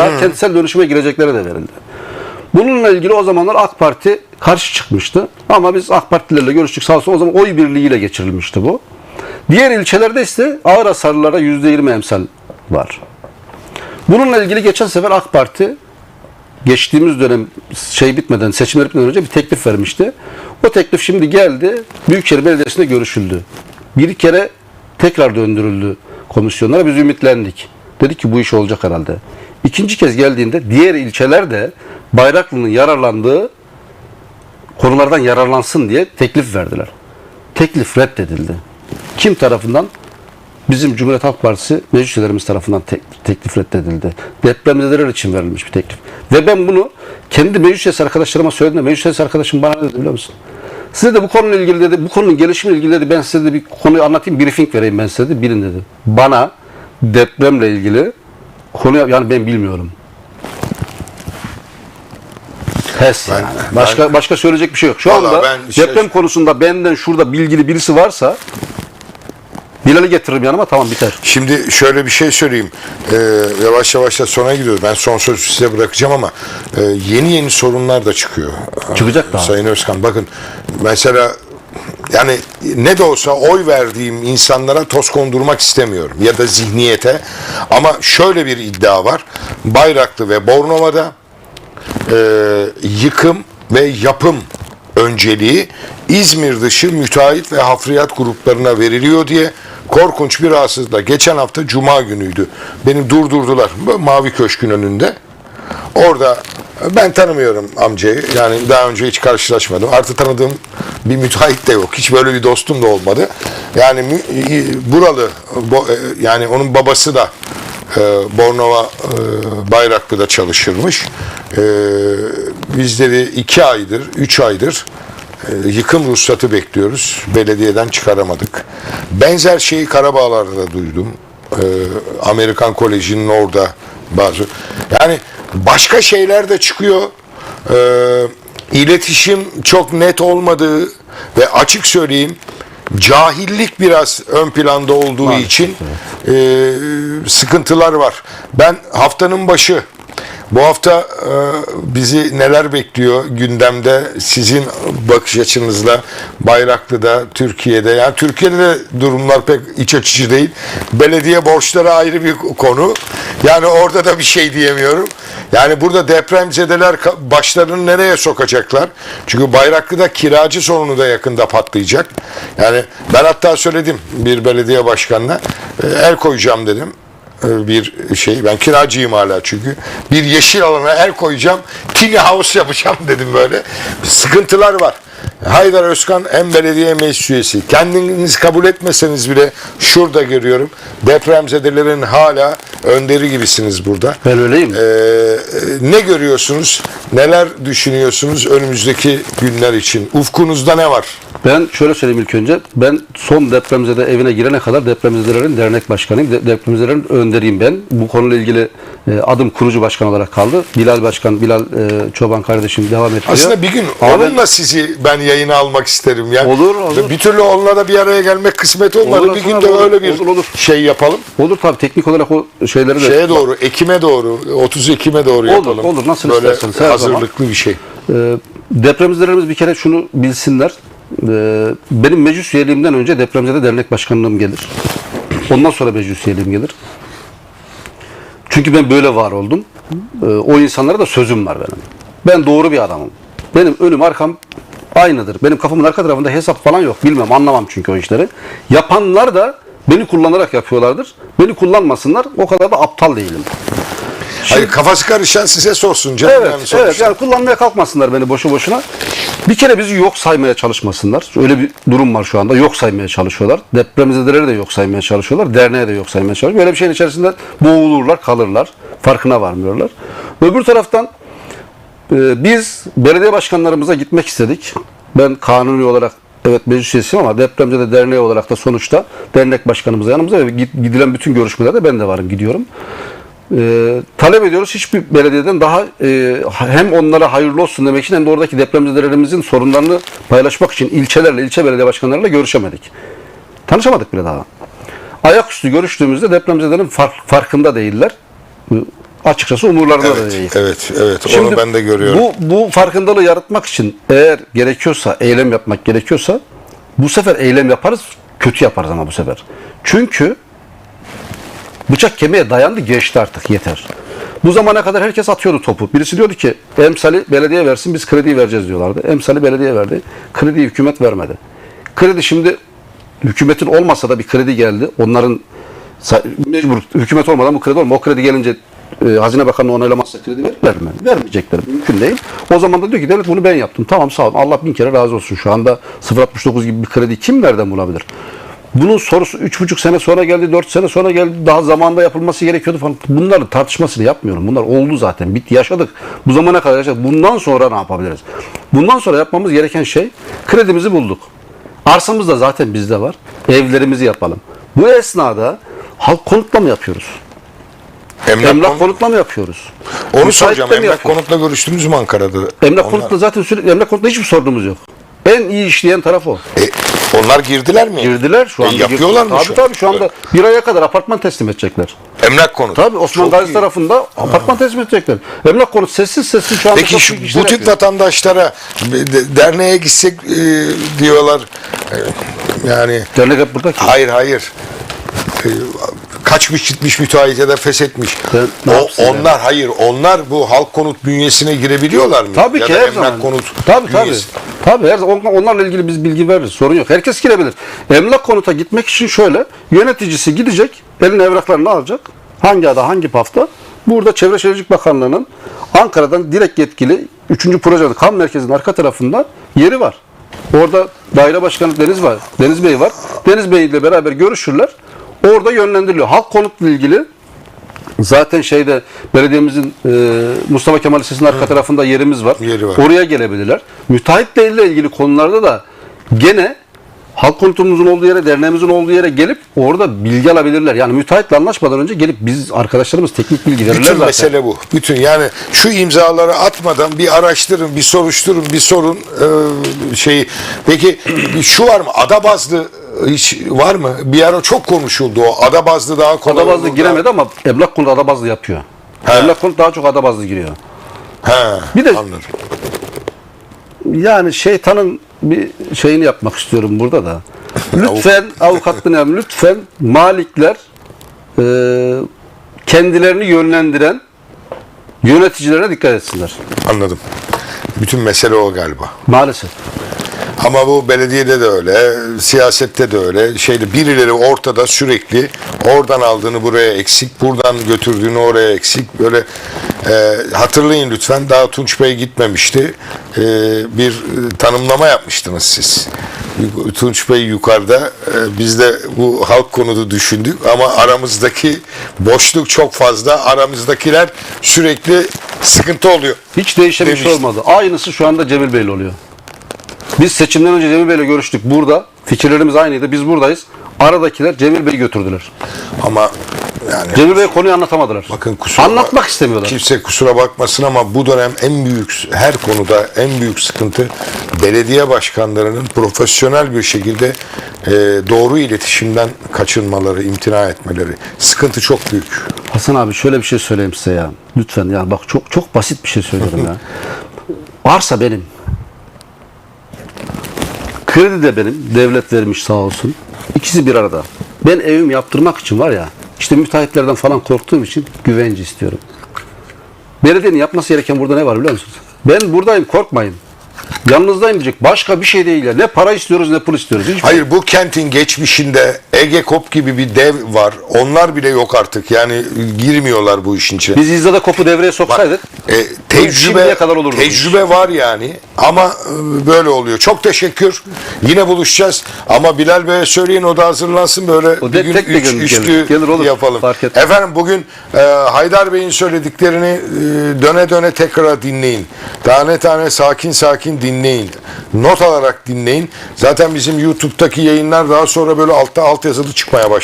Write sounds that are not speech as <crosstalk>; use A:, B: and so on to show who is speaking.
A: Hatta kentsel dönüşüme girecekleri de verildi. Bununla ilgili o zamanlar AK Parti karşı çıkmıştı. Ama biz AK Partilerle görüştük sağ olsun o zaman oy birliğiyle geçirilmişti bu. Diğer ilçelerde ise ağır hasarlılara %20 emsal var. Bununla ilgili geçen sefer AK Parti geçtiğimiz dönem şey bitmeden, seçimler bitmeden önce bir teklif vermişti. O teklif şimdi geldi, Büyükşehir Belediyesi'nde görüşüldü. Bir kere tekrar döndürüldü komisyonlara. Biz ümitlendik. Dedik ki bu iş olacak herhalde. İkinci kez geldiğinde diğer ilçeler de Bayraklı'nın yararlandığı konulardan yararlansın diye teklif verdiler. Teklif reddedildi. Kim tarafından? Bizim Cumhuriyet Halk Partisi meclis üyelerimiz tarafından te- teklif reddedildi. Depremzedeler için verilmiş bir teklif. Ve ben bunu kendi meclis arkadaşlarıma söyledim. Meclis arkadaşım bana dedi biliyor musun? Size de bu konuyla ilgili dedi, bu konunun gelişimiyle ilgili dedi, ben size de bir konuyu anlatayım, briefing vereyim ben size dedi, bilin dedi. Bana depremle ilgili konuyu, yani ben bilmiyorum. Pes
B: Ben-
A: yani. Başka, başka söyleyecek bir şey yok. Şu anda
B: ben şey-
A: deprem konusunda benden şurada bilgili birisi varsa Bilal'i getiririm yanıma tamam biter.
B: Şimdi şöyle bir şey söyleyeyim. Ee, yavaş yavaş da sona gidiyoruz. Ben son sözü size bırakacağım ama e, yeni yeni sorunlar da çıkıyor.
A: Çıkacak daha.
B: Sayın Özkan bakın mesela yani ne de olsa oy verdiğim insanlara toz kondurmak istemiyorum ya da zihniyete ama şöyle bir iddia var. Bayraklı ve Bornova'da e, yıkım ve yapım önceliği İzmir dışı müteahhit ve hafriyat gruplarına veriliyor diye korkunç bir rahatsızlıkla geçen hafta Cuma günüydü. Beni durdurdular Mavi Köşk'ün önünde. Orada ben tanımıyorum amcayı. Yani daha önce hiç karşılaşmadım. Artı tanıdığım bir müteahhit de yok. Hiç böyle bir dostum da olmadı. Yani buralı e, yani onun babası da e, Bornova e, Bayraklı'da çalışırmış. E, biz dedi iki aydır, üç aydır e, yıkım ruhsatı bekliyoruz. Belediyeden çıkaramadık. Benzer şeyi Karabağlar'da da duydum. Amerikan Koleji'nin orada bazı. Yani başka şeyler de çıkıyor. E, iletişim çok net olmadığı ve açık söyleyeyim cahillik biraz ön planda olduğu
A: Maalesef,
B: için e, sıkıntılar var. Ben haftanın başı bu hafta e, bizi neler bekliyor gündemde sizin bakış açınızla Bayraklı'da, Türkiye'de yani Türkiye'de de durumlar pek iç açıcı değil. Belediye borçları ayrı bir konu. Yani orada da bir şey diyemiyorum. Yani burada depremzedeler başlarını nereye sokacaklar? Çünkü Bayraklı'da kiracı sorunu da yakında patlayacak. Yani ben hatta söyledim bir belediye başkanına e, el koyacağım dedim e, bir şey. Ben kiracıyım hala çünkü. Bir yeşil alana el koyacağım. Tiny house yapacağım <laughs> dedim böyle. Sıkıntılar var. Haydar Özkan hem belediye meclis üyesi. Kendiniz kabul etmeseniz bile şurada görüyorum. Depremzedelerin hala önderi gibisiniz burada.
A: Ben öyleyim.
B: Ee, ne görüyorsunuz? Neler düşünüyorsunuz önümüzdeki günler için? Ufkunuzda ne var?
A: Ben şöyle söyleyeyim ilk önce. Ben son depremzede evine girene kadar depremzedelerin dernek başkanıyım. De- depremzedelerin önderiyim ben. Bu konuyla ilgili e, adım kurucu başkan olarak kaldı. Bilal Başkan, Bilal e, Çoban kardeşim devam ettiriyor.
B: Aslında bir gün
A: Ama ben-
B: onunla sizi ben yayına almak isterim. Yani
A: Olur, olur.
B: Bir türlü onunla da bir araya gelmek kısmet olmadı.
A: Olur,
B: bir gün
A: olur,
B: de
A: olur,
B: öyle bir
A: olur, olur.
B: şey yapalım.
A: Olur tabii teknik olarak o şeyleri de
B: Şeye doğru, Ekim'e doğru, 30 Ekim'e doğru
A: Olur,
B: yapalım.
A: olur. Nasıl
B: Böyle
A: isterseniz,
B: hazırlıklı bir şey.
A: Ee, depremzedelerimiz bir kere şunu bilsinler. Ee, benim meclis üyeliğimden önce depremzede dernek başkanlığım gelir. Ondan sonra meclis üyeliğim gelir. Çünkü ben böyle var oldum. Ee, o insanlara da sözüm var benim. Ben doğru bir adamım. Benim önüm arkam aynıdır. Benim kafamın arka tarafında hesap falan yok. Bilmem anlamam çünkü o işleri. Yapanlar da beni kullanarak yapıyorlardır. Beni kullanmasınlar. O kadar da aptal değilim.
B: Hayır, kafası karışan size sorsun canım.
A: Evet,
B: yani sonuçta.
A: evet. Yani kullanmaya kalkmasınlar beni boşu boşuna. Bir kere bizi yok saymaya çalışmasınlar. Öyle bir durum var şu anda. Yok saymaya çalışıyorlar. Depremzedeleri de yok saymaya çalışıyorlar. Derneğe de yok saymaya çalışıyorlar. Böyle bir şeyin içerisinde boğulurlar, kalırlar. Farkına varmıyorlar. Öbür taraftan e, biz belediye başkanlarımıza gitmek istedik. Ben kanuni olarak evet meclis üyesiyim ama depremzede derneği olarak da sonuçta dernek başkanımız yanımızda ve gid- gidilen bütün görüşmelerde ben de varım gidiyorum. Ee, talep ediyoruz hiçbir belediyeden daha e, hem onlara hayırlı olsun demek için hem de oradaki depremzedelerimizin sorunlarını paylaşmak için ilçelerle, ilçe belediye başkanlarıyla görüşemedik. Tanışamadık bile daha. Ayaküstü görüştüğümüzde depremzedelerin fark- farkında değiller. açıkçası umurlarında da
B: Evet,
A: değil.
B: evet, evet.
A: Şimdi
B: Onu ben de görüyorum.
A: Bu, bu farkındalığı yaratmak için eğer gerekiyorsa, eylem yapmak gerekiyorsa bu sefer eylem yaparız, kötü yaparız ama bu sefer. Çünkü bıçak kemiğe dayandı, geçti artık yeter. Bu zamana kadar herkes atıyordu topu. Birisi diyordu ki emsali belediye versin biz krediyi vereceğiz diyorlardı. Emsali belediye verdi. Krediyi hükümet vermedi. Kredi şimdi hükümetin olmasa da bir kredi geldi. Onların mecbur hükümet olmadan bu kredi olmuyor. O kredi gelince e, Hazine Bakanlığı onaylamazsa kredi verirler mi? Vermeyecekler. Mümkün değil. O zaman da diyor ki devlet bunu ben yaptım. Tamam sağ olun. Allah bin kere razı olsun. Şu anda 0.69 gibi bir kredi kim nereden bulabilir? Bunun sorusu 3,5 sene sonra geldi, 4 sene sonra geldi. Daha zamanda yapılması gerekiyordu falan. Bunların tartışmasını yapmıyorum. Bunlar oldu zaten. Bitti, yaşadık. Bu zamana kadar yaşadık. Bundan sonra ne yapabiliriz? Bundan sonra yapmamız gereken şey kredimizi bulduk. Arsamız da zaten bizde var. Evlerimizi yapalım. Bu esnada halk konutla mı yapıyoruz?
B: Emlak,
A: Emlak
B: konut-
A: konutla mı yapıyoruz?
B: Onu
A: Müsaitle
B: soracağım. Emlak
A: yapıyoruz?
B: konutla görüştünüz mü Ankara'da?
A: Emlak
B: Onlar-
A: konutla zaten sürekli emlak konutla hiçbir sorunumuz yok. En iyi işleyen taraf o.
B: E, onlar girdiler mi?
A: Girdiler şu
B: E,
A: anda.
B: yapıyorlar mı
A: Tabii
B: şu
A: tabii şu anda bir aya kadar apartman teslim edecekler.
B: Emlak konut.
A: Tabii Osman Gazi tarafında apartman teslim edecekler. Emlak konut sessiz sessiz şu anda
B: Peki şu, bu tip
A: yapıyor.
B: vatandaşlara de- derneğe gitsek e, diyorlar. E, yani
A: Dernek hep burada ki.
B: hayır hayır. E, kaçmış gitmiş müteahhit ya da feshetmiş.
A: Ne
B: O, onlar hayır. Onlar bu halk konut bünyesine girebiliyorlar mı?
A: Tabii
B: ya
A: ki her
B: emlak
A: zaman.
B: konut
A: tabii tabii.
B: bünyesi.
A: Tabii her zaman on- onlarla ilgili biz bilgi veririz. Sorun yok. Herkes girebilir. Emlak konuta gitmek için şöyle yöneticisi gidecek, eline evraklarını alacak. Hangi ada, hangi pafta? Burada Çevre Şehircilik Bakanlığı'nın Ankara'dan direkt yetkili 3. projede kam merkezinin arka tarafında yeri var. Orada daire başkanı Deniz var. Deniz Bey var. Deniz Bey ile beraber görüşürler. Orada yönlendiriliyor. Halk konutla ilgili Zaten şeyde belediyemizin e, Mustafa Kemal Lisesi'nin arka tarafında yerimiz var.
B: Yeri var.
A: Oraya gelebilirler. Müteahhitle ilgili konularda da gene halk konutumuzun olduğu yere, derneğimizin olduğu yere gelip orada bilgi alabilirler. Yani müteahhitle anlaşmadan önce gelip biz arkadaşlarımız teknik bilgi verirler
B: Bütün
A: zaten.
B: mesele bu. Bütün yani şu imzaları atmadan bir araştırın, bir soruşturun, bir sorun e, şeyi. Peki şu var mı? Ada bazlı hiç var mı? Bir ara çok konuşuldu o. Ada bazlı daha kolay.
A: Adabazlı
B: olur da-
A: giremedi ama emlak konutu adabazlı yapıyor.
B: He.
A: Emlak konutu daha çok adabazlı giriyor.
B: He,
A: Bir de-
B: anladım.
A: Yani şeytanın bir şeyini yapmak istiyorum burada da. <laughs> Lütfen avukatlığını <laughs> yapın. Lütfen malikler e, kendilerini yönlendiren yöneticilerine dikkat etsinler.
B: Anladım. Bütün mesele o galiba.
A: Maalesef.
B: Ama bu belediyede de öyle, siyasette de öyle. Şeyde birileri ortada sürekli oradan aldığını buraya eksik, buradan götürdüğünü oraya eksik. Böyle e, hatırlayın lütfen. Daha Tunç Bey gitmemişti. E, bir e, tanımlama yapmıştınız siz. Tunç Bey yukarıda. e, biz de bu halk konudu düşündük ama aramızdaki boşluk çok fazla. Aramızdakiler sürekli sıkıntı oluyor.
A: Hiç değişen bir şey
B: Demiştim.
A: olmadı. Aynısı şu anda Cemil Bey'le oluyor. Biz seçimden önce Cemil Bey'le görüştük burada. Fikirlerimiz aynıydı. Biz buradayız. Aradakiler Cemil Bey'i götürdüler.
B: Ama yani
A: Cemil Bey konuyu anlatamadılar.
B: Bakın kusura
A: Anlatmak
B: bak-
A: istemiyorlar.
B: Kimse kusura bakmasın ama bu dönem en büyük her konuda en büyük sıkıntı belediye başkanlarının profesyonel bir şekilde e, doğru iletişimden kaçınmaları, imtina etmeleri. Sıkıntı çok büyük.
A: Hasan abi şöyle bir şey söyleyeyim size ya. Lütfen ya bak çok çok basit bir şey söylüyorum ya. <laughs> Arsa benim. Kredi de benim. Devlet vermiş sağ olsun. İkisi bir arada. Ben evimi yaptırmak için var ya işte müteahhitlerden falan korktuğum için güvence istiyorum. Belediyenin yapması gereken burada ne var biliyor musunuz? Ben buradayım korkmayın. Yanınızdayım diyecek. Başka bir şey değil ya. Ne para istiyoruz ne pul istiyoruz. Hiç
B: Hayır bu kentin geçmişinde Ege Kop gibi bir dev var. Onlar bile yok artık. Yani girmiyorlar bu işin içine.
A: Biz İzza'da kopu devreye soksaydık
B: E,
A: şimdiye
B: tecrübe
A: kadar olurdu
B: tecrübe var yani ama e, böyle oluyor. Çok teşekkür. Yine buluşacağız. Ama Bilal Bey'e söyleyin o da hazırlansın böyle
A: O
B: bir gün
A: tek
B: üç,
A: gelir,
B: üçlü
A: gelir olur.
B: yapalım.
A: Fark etmez.
B: Efendim bugün e, Haydar Bey'in söylediklerini e, döne döne tekrar dinleyin. Tane tane sakin sakin dinleyin. Not alarak dinleyin. Zaten bizim YouTube'daki yayınlar daha sonra böyle altta alt yazılı çıkmaya başladı.